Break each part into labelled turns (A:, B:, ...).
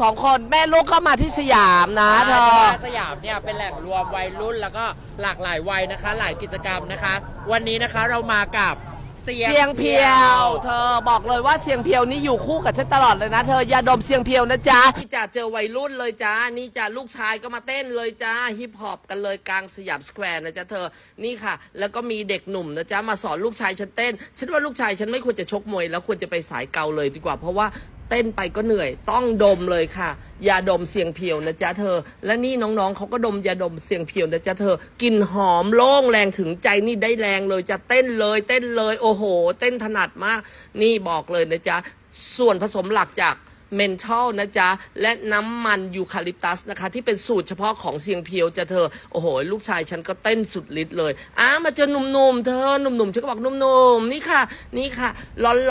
A: สองคนแม่ลูกก็มาที่สยามนะเธอ
B: สยามเนี่ยเป็นแหล่งรวมวัยรุ่นแล้วก็หลากหลายวัยนะคะ หลายกิจกรรมนะคะ วันนี้นะคะเรามากับเสียง
A: เสียงเพียว เธอบอกเลยว่าเสียงเพียวนี่อยู่คู่กับฉันตลอดเลยนะเธออย่าดมเสียงเพียวนะจ๊ะนี่จะเจอวัยรุ่นเลยจ้านี่จะลูกชายก็มาเต้นเลยจ้าฮิปฮอปกันเลยกลางสยามสแควร์นะจ๊ะเธอนี่ค่ะ แล้วก็มีเด็กหนุ่มนะจ๊ะมาสอนลูกชายฉันเต้น ฉันว่าลูกชายฉันไม่ควรจะชกมวยแล้วควรจะไปสายเกาเลยดีกว่าเพราะว่า เต้นไปก็เหนื่อย ต้องดมเลยค่ะยาดมเสียงเพียวนะจ๊ะเธอ และนี่น้องๆเขาก็ดมยาดมเสียงเพียวนะจ๊ะเธอ กินหอมโล่งแรงถึงใจนี่ได้แรงเลยจะเต้นเลย เต้นเลย โอ้โห เต้นถนัดมาก นี่บอกเลยนะจ๊ะส่วนผสมหลักจาก เมนทัลนะจ๊ะ และน้ำมันยูคาลิปตัสนะคะ ที่เป็นสูตรเฉพาะของเสียงเพียวจะเธอ โอ้โห ลูกชายฉันก็เต้นสุดฤทธิ์เลยอ้ามาเจอหนุ่มๆ เธอหนุ่มๆ ฉันก็บอกหนุ่มๆ นี่ค่ะ นี่ค่ะ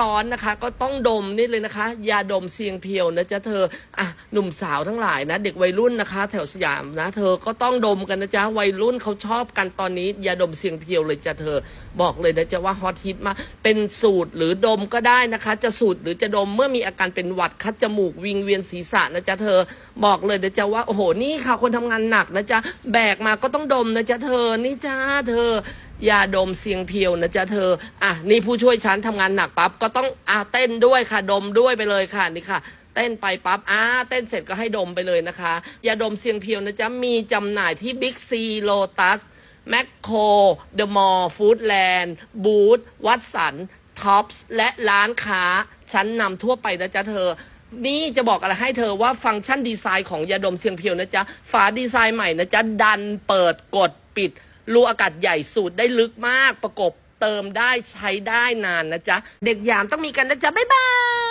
A: ร้อนๆนะคะ ก็ต้องดมนี่เลยนะคะ ยาดมเสียงเพียวนะจ๊ะเธออะหนุ่มสาวทั้งหลายนะ เด็กวัยรุ่นนะคะ แถวสยามนะเธอก็ต้องดมกันนะจ๊ะวัยรุ่นเขาชอบกันตอนนี้ยาดมเสียงเพียวเลยจ้ะเธอ บอกเลยนะจ๊ะว่าฮอตฮิตมากเป็นสูตรหรือดมก็ได้นะคะ จะสูตรหรือจะดมเมื่อมีอาการเป็นหวัดคัดจมูกวิงเวียนศีรษะนะจ๊ะเธอ บอกเลยนะจ๊ะว่าโอ้โหนี่ค่ะคนทำงานหนักนะจ๊ะแบกมาก็ต้องดมนะจ๊ะเธอนี่จ้าเธอยาดมเสียงเพียวนะจ๊ะเธอ อะนี่ผู้ช่วยฉันทำงานหนักปั๊บก็ต้องอะเต้นด้วยค่ะดมด้วยไปเลยค่ะนี่ค่ะเต้นไปปั๊บอ่าเต้นเสร็จก็ให้ดมไปเลยนะคะ ยาดมเสียงเพียวนะจ๊ะ มีจำหน่ายที่บิ๊กซีโลตัสแมคโครเดอะมอลล์ฟู้ดแลนด์บูธวัดสัน ท็อปส์และร้านค้าชั้นนำทั่วไปนะจ๊ะเธอ นี่จะบอกอะไรให้เธอว่าฟังก์ชันดีไซน์ของยาดมเสียงเพียวนะจ๊ะ ฝาดีไซน์ใหม่นะจ๊ะ ดันเปิดกดปิด รูอากาศใหญ่สูดได้ลึกมากประกบเติมได้ใช้ได้นานนะจ๊ะ เด็กยามต้องมีกันนะจ๊ะ บ๊ายบาย